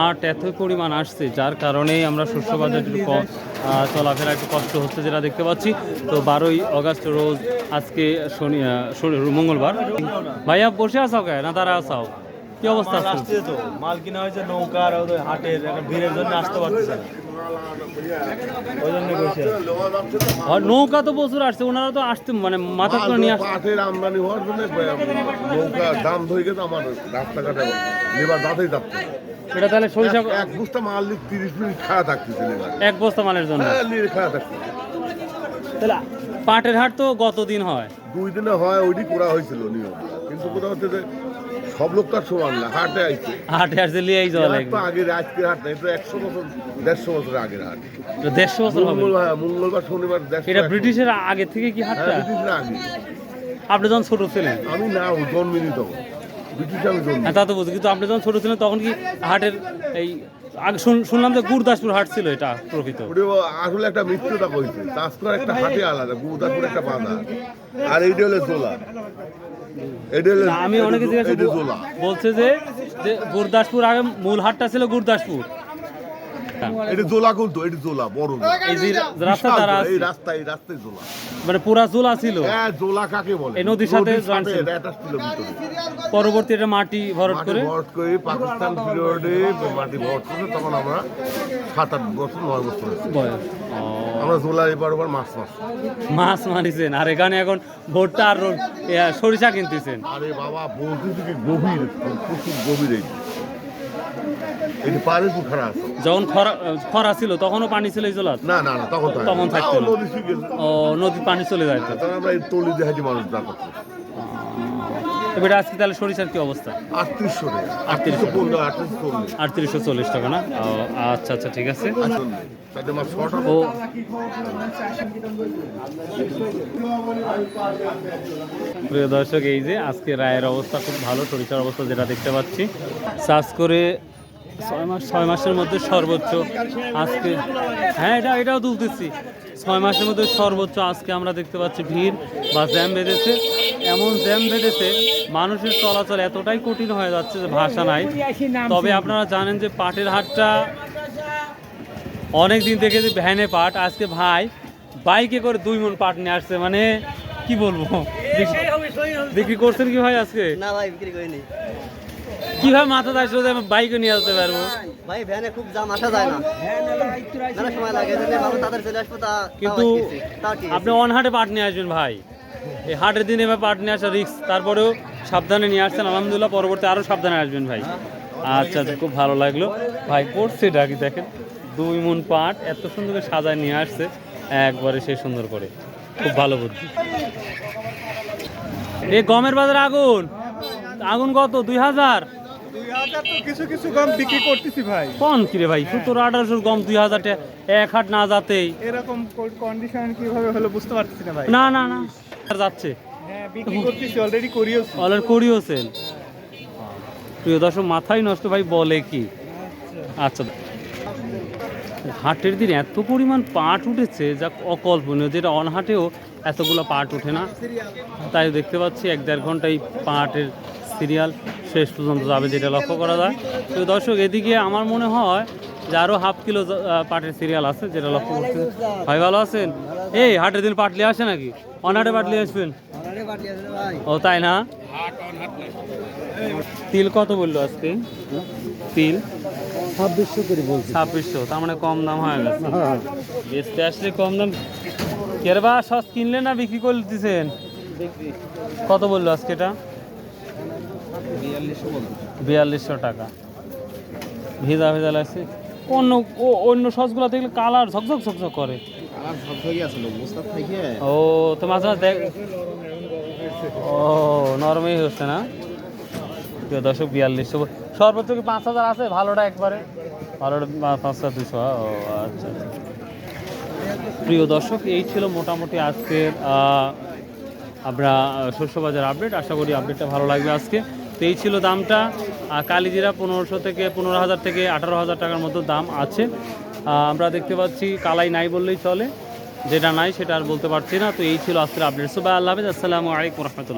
আট এত পরিমাণ আসছে, যার কারণেই আমরা শস্য বাজার চলাফেরা একটু কষ্ট হচ্ছে যেটা দেখতে পাচ্ছি। তো বারোই অগাস্ট রোজ আজকে শনি- মঙ্গলবার। ভাইয়া, বসে আসাও কে? না তারা আসাও কি অবস্থা আসছে তো। মাল কিনা হয়েছে নৌকার ওদের হাটের এখন ভিড়ের জন্য আসতে পারতেছে না। ওই জন্য বসে আর নৌকা তো প্রচুর আসছে ওনারা তো আসতে মানে মাথা করে নিয়ে আসছে পাটের আমদানি হওয়ার জন্য নৌকা দাম ধরে গেছে আমার রাস্তাঘাটে। লেবার দাঁতেই যাচ্ছে এটা তাহলে সরিষা এক বুঝতে মাল তিরিশ মিনিট খাওয়া থাকতেছে এক বস্তা মালের জন্য? হ্যাঁ খাওয়া থাকছে তাহলে পাটের হাট তো গত দিন হয়। দুই দিনে হয় ওইটি করা হয়েছিল নিয়ম। কিন্তু কোথাও হচ্ছে যে সব লোক তার সমান না হাটে আইছে। হাটে আসছে লিয়েই যাওয়া হাট লাগবে তো আগের আজকের হাট না এটা একশো বছর দেড়শো বছর আগের হাট। এটা দেড়শো বছর হবে। মঙ্গলবার শনিবার দেড়শো এটা ব্রিটিশের আগে থেকে কি হাটটা? হ্যাঁ ব্রিটিশরা আগে। আপনি যখন ছোট ছিলেন। আমি না জন্মিনি তো ব্রিটিশ আমি জন্মি হ্যাঁ তা তো বুঝি কিন্তু আপনি যখন ছোট ছিলেন তখন কি হাটের এই আগে শুন- শুনলাম যে গুরদাসপুর হাট ছিল এটা প্রকৃত। আসলে একটা মৃত্যুটা কইছে। তাস্কর একটা হাটে আলাদা গুদাপুর একটা বাঁধা আর এইটা হলো জোলা। আমি অনেকে জিজ্ঞাসা বলছে যে গুরদাসপুর আগে মূল হাটটা ছিল গুরদাসপুর। এটা জোলা কিন্তু এটা জোলা বড় এই যে রাস্তা দ্বারা এই রাস্তা এই রাস্তায় জোলা। মানে পুরা জোলা ছিল। হ্যাঁ জোলা কাকে বলে? এই নদীর সাথে joint ছিল। এটা attached ছিল ভিতরে। পরবর্তী এটা মাটি ভরট করে। ভরাট করে পাকিস্তান পিরিয়ডে মাটি ভরাট করে তখন আমরা সাত আট বছর নয় বছর বয়স। আমরা জোলা এবার ওবার মাছ মাছ। মাছ মারিছেন। আর এখানে এখন ভুট্টা আর সরিষা কিনতেছেন। আরে বাবা বলতে গভীর প্রচুর গভীর এই। এটি আছে। যখন খরা খরা ছিল তখনও পানি ছিল এই জলাত? না না না তখন থাকতো না। নদী শুকিয়ে গেছে। ও নদীর পানি চলে যায় তো? আমরা এই তলি দেখাচ্ছি মানুষ এবারে আজকে তাহলে সরিষার কি অবস্থা? আটত্রিশশো টাকা। আটত্রিশশো। আটত্রিশশো পনেরো আটত্রিশশো চল্লিশ। আটত্রিশশো চল্লিশ টাকা না? ও, আচ্ছা আচ্ছা ঠিক আছে। ছটা ও প্রিয় দর্শক এই যে আজকে রায়ের অবস্থা খুব ভালো সরিষার অবস্থা যেটা দেখতে পাচ্ছি। চাষ করে ছয় মাস ছয় মাসের মধ্যে সর্বোচ্চ আজকে হ্যাঁ এটা এটাও তুলতেছি ছয় মাসের মধ্যে সর্বোচ্চ আজকে আমরা দেখতে পাচ্ছি ভিড় বা জ্যাম বেঁধেছে এমন জ্যাম বেঁধেছে মানুষের চলাচল এতটাই কঠিন হয়ে যাচ্ছে যে ভাষা নাই তবে আপনারা জানেন যে পাটের হাটটা অনেক দিন থেকে যে ভ্যানে পাট আজকে ভাই বাইকে করে দুই মন পাট নিয়ে আসছে মানে কি বলব বিক্রি- করছেন কি ভাই আজকে না ভাই বিক্রি করিনি কীভাবে মাথা আসলো যে আমি বাইকে নিয়ে আসতে পারব? ভাই ভ্যানে খুব জাম আসা যায় না। মেলা সময় লাগে ভালো তাদের চলে আসব তা কিন্তু আপনি অন হাটে পাট নিয়ে আসবেন ভাই। এই হাটের দিনে এবার পাট নিয়ে আসা রিক্স তারপরেও সাবধানে নিয়ে আসছেন। আলহামদুলিল্লাহ পরবর্তী আরও সাবধানে আসবেন ভাই। আচ্ছা আচ্ছা, খুব ভালো লাগল। ভাই করছে এটা কি দেখেন? দুই মন পাট এত সুন্দর করে সাজায় নিয়ে আসছে। একবারে সে সুন্দর করে। খুব ভালো বুদ্ধি। এই গমের বাজার আগুন। আগুন কত? দুই হাজার? কিছু কিছু কম বিক্রি করতেছি ভাই। কোন কিরে ভাই? সত্তর আঠারোশোর গম দুই হাজার এক হাট না যাতেই। এরকম কন্ডিশন কীভাবে হলো বুঝতে পারতেছি না ভাই। না না না। যাচ্ছে। হ্যাঁ বিক্রি করতেছি অলরেডি করিয়েছি অলার করিওছেন প্রিয় দর্শক মাথায় নষ্ট ভাই বলে কি? আচ্ছা। হাটের দিন এত পরিমাণ পাট উঠেছে যা অকল্পনীয়। যেটা অনহাটেও এতগুলো পাট ওঠে না। তাই দেখতে পাচ্ছি এক দেড় ঘণ্টা এই পাটের সিরিয়াল শেষ পর্যন্ত যাবে যেটা লক্ষ্য করা যায়। তো দর্শক, এদিকে আমার মনে হয় যে আরও হাফ কিলো পাটের সিরিয়াল আছে যেটা লক্ষ্য করতে ভাই, ভালো আছেন? এই, হাটের দিন পাটলি আসে নাকি? অনহাটে পাটলি আসবেন? ও, তাই না? তিল কত বলল আজকে? তিল? ছাব্বিশশো করে বলছি ছাব্বিশশো তার মানে কম দাম হয়ে গেছে। বেচতে আসলে কম দাম। কেরবা সস কিনলে না বিক্রি করে দিতেছেন কত বলল আজকে এটা? বিয়াল্লিশশো টাকা। ভেজা ভেজা লাগছে। অন্য অন্য সসগুলো দেখলে কালার ঝকঝক ঝকঝক করে। ও তো মাঝে মাঝে দেখ ও নরমই হচ্ছে না? প্রিয় দর্শক বিয়াল্লিশশো সর্বোচ্চ কি পাঁচ হাজার আছে? ভালোটা একবারে। ভালোটা পাঁচ হাজার দুশো ও আচ্ছা আচ্ছা। প্রিয় দর্শক এই ছিল মোটামুটি আজকের আমরা শস্য বাজার আপডেট আশা করি আপডেটটা ভালো লাগবে আজকে। তো এই ছিল দামটা। কালিজিরা পনেরোশো থেকে পনেরো হাজার থেকে আঠারো হাজার টাকার মতো দাম আছে। আমরা দেখতে পাচ্ছি কালাই নাই বললেই চলে। যেটা নাই সেটা আর বলতে পারছি না। তো এই ছিল আজকের আপডেট সবাই আল্লাহ হাফিজ। আসসালামু আলাইকুম রহমতুল্লাহ।